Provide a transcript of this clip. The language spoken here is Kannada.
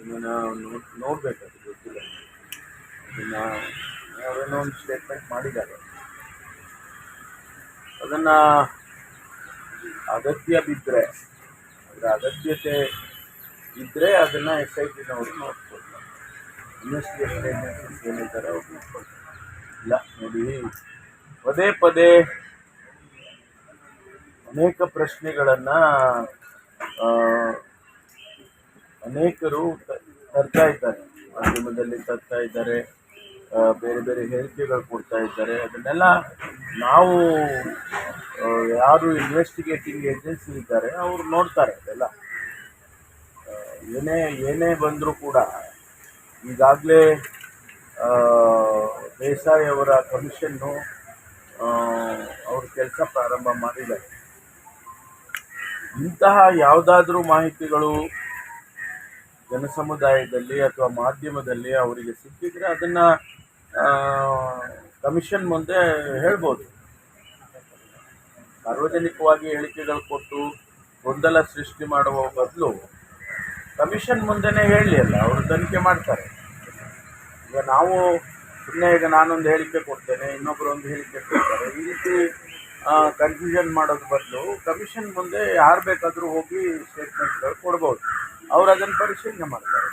ಇನ್ನು ನಾವು ನೋಡಬೇಕು ಅದು ಗೊತ್ತಿಲ್ಲ. ಅದನ್ನು ಅವರೇನೋ ಒಂದು ಸ್ಟೇಟ್ಮೆಂಟ್ ಮಾಡಿದ್ದಾರೆ. ಅದನ್ನು ಅಗತ್ಯ ಬಿದ್ದರೆ ಅದರ ಅಗತ್ಯತೆ ಇದ್ದರೆ ಅದನ್ನು ಎಸ್ ಐ ಟಿನವರು ನೋಡ್ಕೊಳ್ತಾರೆ. ಇನ್ವೆಸ್ಟಿಗೇಷನ್ ಏಜೆನ್ಸೀಸ್ ಏನಿದ್ದಾರೆ ಅವ್ರು ಇಲ್ಲ, ನೋಡಿ. ಪದೇ ಪದೇ ಅನೇಕ ಪ್ರಶ್ನೆಗಳನ್ನು ಅನೇಕರು ತರ್ತಾ ಇದ್ದಾರೆ. ಮಾಧ್ಯಮದಲ್ಲಿ ತರ್ತಾ ಇದ್ದಾರೆ. ಬೇರೆ ಬೇರೆ ಹೇಳಿಕೆಗಳು ಕೊಡ್ತಾ ಇದ್ದಾರೆ. ಅದನ್ನೆಲ್ಲ ನಾವು ಯಾರು ಇನ್ವೆಸ್ಟಿಗೇಟಿಂಗ್ ಏಜೆನ್ಸಿ ಇದ್ದಾರೆ, ಅವರು ನೋಡ್ತಾರೆ ಅದೆಲ್ಲ. ಏನೇ ಏನೇ ಬಂದರೂ ಕೂಡ ಈಗಾಗಲೇ ದೇಸಾಯಿ ಅವರ ಕಮಿಷನ್ನು ಅವ್ರ ಕೆಲಸ ಪ್ರಾರಂಭ ಮಾಡಿದ್ದಾರೆ. ಇಂತಹ ಯಾವುದಾದ್ರೂ ಮಾಹಿತಿಗಳು ಜನಸಮುದಾಯದಲ್ಲಿ ಅಥವಾ ಮಾಧ್ಯಮದಲ್ಲಿ ಅವರಿಗೆ ಸಿಕ್ಕಿದ್ರೆ ಅದನ್ನು ಕಮಿಷನ್ ಮುಂದೆ ಹೇಳ್ಬೋದು. ಸಾರ್ವಜನಿಕವಾಗಿ ಹೇಳಿಕೆಗಳು ಕೊಟ್ಟು ಗೊಂದಲ ಸೃಷ್ಟಿ ಮಾಡುವ ಬದಲು ಕಮಿಷನ್ ಮುಂದೆನೇ ಹೇಳಲಿ ಅಲ್ಲ, ಅವರು ತನಿಖೆ ಮಾಡ್ತಾರೆ. ಈಗ ನಾವು ಸುಮ್ಮನೆ ಈಗ ನಾನೊಂದು ಹೇಳಿಕೆ ಕೊಡ್ತೇನೆ ಇನ್ನೊಬ್ಬರು ಒಂದು ಹೇಳಿಕೆ ಕೊಡ್ತಾರೆ. ಈ ರೀತಿ ಕನ್ಫ್ಯೂಷನ್ ಮಾಡೋದು ಬದಲು ಕಮಿಷನ್ ಮುಂದೆ ಯಾರು ಬೇಕಾದರೂ ಹೋಗಿ ಸ್ಟೇಟ್ಮೆಂಟ್ಗಳು ಕೊಡ್ಬೋದು. ಅವ್ರು ಅದನ್ನು ಪರಿಶೀಲನೆ ಮಾಡ್ತಾರೆ